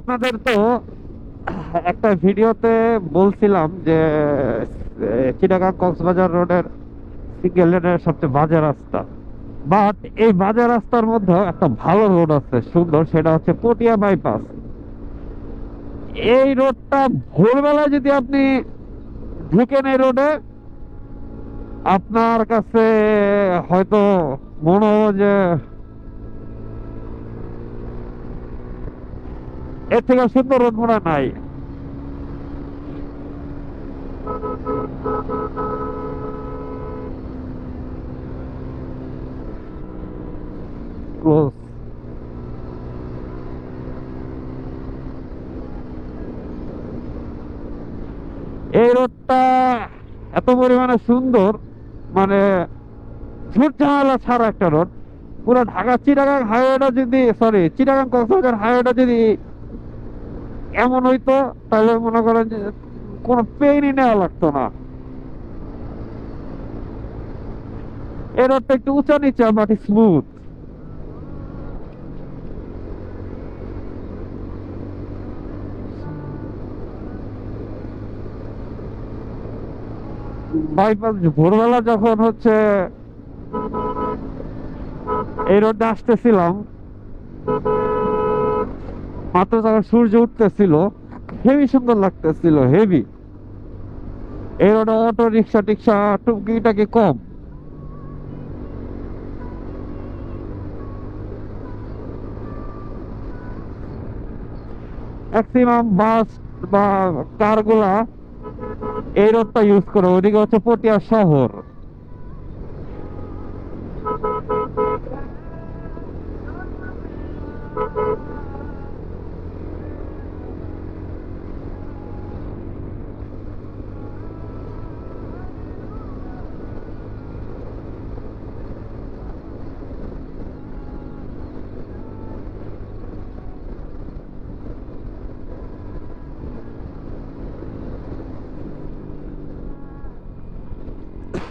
আপনাদের তো একটা ভিডিওতে বলছিলাম যে চিটাগাং কক্সবাজার রোডের সিঙ্গেল লেনের সবচেয়ে বাজে রাস্তা। বাট এই বাজে রাস্তার মধ্যে একটা ভালো রোড আছে, সুন্দর, সেটা হচ্ছে পটিয়া বাইপাস। এই রোডটা ভোরবেলায় যদি আপনি ঢুকেন এই রোডে, আপনার কাছে হয়তো মনে হবে যে এর থেকে সুন্দর রোড মনে নাই। এই রোডটা এত পরিমাণে সুন্দর মানে ঝুট ঝামেলা ছাড়া একটা রোড পুরো ঢাকা চিটাগাং হাইওয়েটা যদি সরি চিটাগাং কক্সবাজার হাইওয়েটা যদি এমন হইতো, তাহলে মনে করেন যে কোনো পেইনই নেওয়া লাগতো না। এই রোডটা একটু উঁচা নিচা বাট স্মুথ বাইপাস ভোরবেলা যখন হচ্ছে, এই রোডে আসতেছিলাম মাত্র যখন সূর্য উঠতেছিল, হেভি সুন্দর লাগতেছিল, হেভি। এই রোডে অটো রিক্সা টিক্সা টুকিটাকি কম। ম্যাক্সিমাম বাস বা কারগুলা এই রোডটা ইউজ করে, ওদিকে হচ্ছে পটিয়া শহর।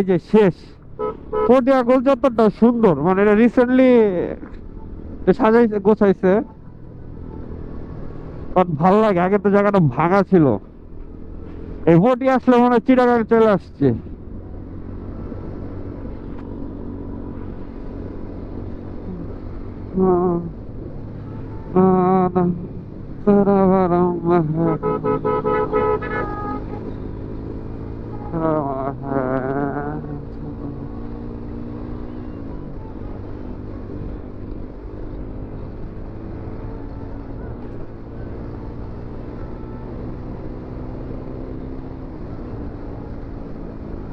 এই যে শেষ। পটিয়া গোল চত্বরটা সুন্দর? মানে এটা রিসেন্টলি সাজাইছে গোছাইছে। ভালো লাগে আগে তো জায়গাটা ভাঙা ছিল। এই ভোটি আসলে মনে হয় চিটাগাং চলে আসছে। Uh,